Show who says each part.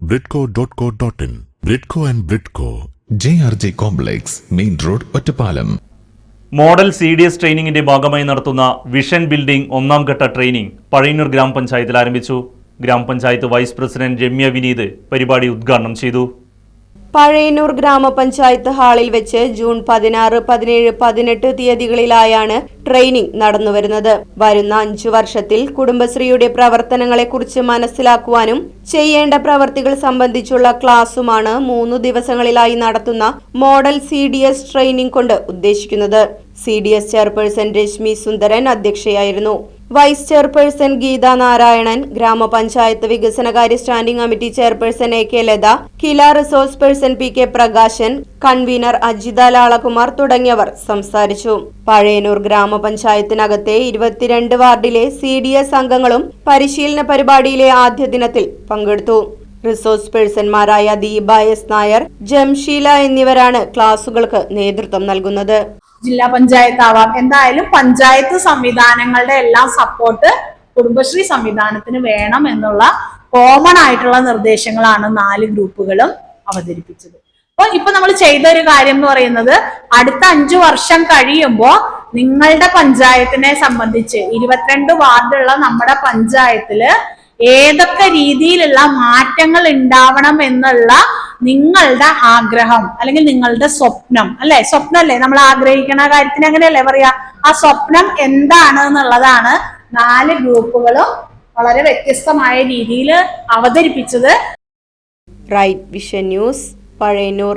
Speaker 1: Bridco dot co dot in Bridco and Bridco
Speaker 2: J R J complex main road Ottapalam
Speaker 3: model C D S ട്രെയിനിങ്ങിന്റെ ഭാഗമായി നടത്തുന്ന vision building ഒന്നാം ഘട്ട training Pazhayannur ഗ്രാമപഞ്ചായത്തിൽ ആരംഭിച്ചു. ഗ്രാമപഞ്ചായത്ത് vice president Ramya Vineeth പരിപാടി ഉദ്ഘാടനം ചെയ്തു.
Speaker 4: പഴയന്നൂർ ഗ്രാമപഞ്ചായത്ത് ഹാളിൽ വെച്ച് ജൂൺ പതിനാറ് പതിനേഴ് പതിനെട്ട് തീയതികളിലായാണ് ട്രെയിനിംഗ് നടന്നുവരുന്നത്. വരുന്ന അഞ്ചു വർഷത്തിൽ കുടുംബശ്രീയുടെ പ്രവർത്തനങ്ങളെക്കുറിച്ച് മനസ്സിലാക്കുവാനും ചെയ്യേണ്ട പ്രവർത്തികൾ സംബന്ധിച്ചുള്ള ക്ലാസുമാണ് മൂന്ന് ദിവസങ്ങളിലായി നടത്തുന്ന model C D S training കൊണ്ട് ഉദ്ദേശിക്കുന്നത്. C D S chairperson Rashmi Sundaran അധ്യക്ഷയായിരുന്നു. Vice chairperson Geetha Narayanan ഗ്രാമപഞ്ചായത്ത് വികസനകാര്യ standing committee chairperson A K Latha Kila resource person P K Prakashan convener Ajitha Lalakumar തുടങ്ങിയവർ സംസാരിച്ചു. പഴയനൂർ ഗ്രാമപഞ്ചായത്തിനകത്തെ ഇരുപത്തിരണ്ട് വാർഡിലെ സി ഡി എസ് അംഗങ്ങളും പരിശീലന പരിപാടിയിലെ ആദ്യ ദിനത്തിൽ പങ്കെടുത്തു. റിസോഴ്സ് പേഴ്സൺമാരായ ദീപ എസ് നായർ ജംഷീല എന്നിവരാണ് ക്ലാസുകൾക്ക് നേതൃത്വം നൽകുന്നത്.
Speaker 5: ജില്ലാ പഞ്ചായത്ത് ആവാം. എന്തായാലും പഞ്ചായത്ത് സംവിധാനങ്ങളുടെ എല്ലാം സപ്പോർട്ട് കുടുംബശ്രീ സംവിധാനത്തിന് വേണം എന്നുള്ള കോമൺ ആയിട്ടുള്ള നിർദ്ദേശങ്ങളാണ് നാല് ഗ്രൂപ്പുകളും അവതരിപ്പിച്ചത്. അപ്പൊ ഇപ്പൊ നമ്മൾ ചെയ്ത ഒരു കാര്യം എന്ന് പറയുന്നത് അടുത്ത അഞ്ചു വർഷം കഴിയുമ്പോൾ നിങ്ങളുടെ പഞ്ചായത്തിനെ സംബന്ധിച്ച് ഇരുപത്തിരണ്ട് വാർഡുള്ള നമ്മുടെ പഞ്ചായത്തിൽ ഏതൊക്കെ രീതിയിലുള്ള മാറ്റങ്ങൾ ഉണ്ടാവണം എന്നുള്ള നിങ്ങളുടെ ആഗ്രഹം അല്ലെങ്കിൽ നിങ്ങളുടെ സ്വപ്നം അല്ലെ? സ്വപ്നം അല്ലേ നമ്മൾ ആഗ്രഹിക്കണ കാര്യത്തിന് അങ്ങനെയല്ലേ പറയാ? ആ സ്വപ്നം എന്താണ് എന്നുള്ളതാണ് നാല് ഗ്രൂപ്പുകളും വളരെ വ്യത്യസ്തമായ രീതിയിൽ അവതരിപ്പിച്ചത്.
Speaker 4: Right vision news Pazhayannur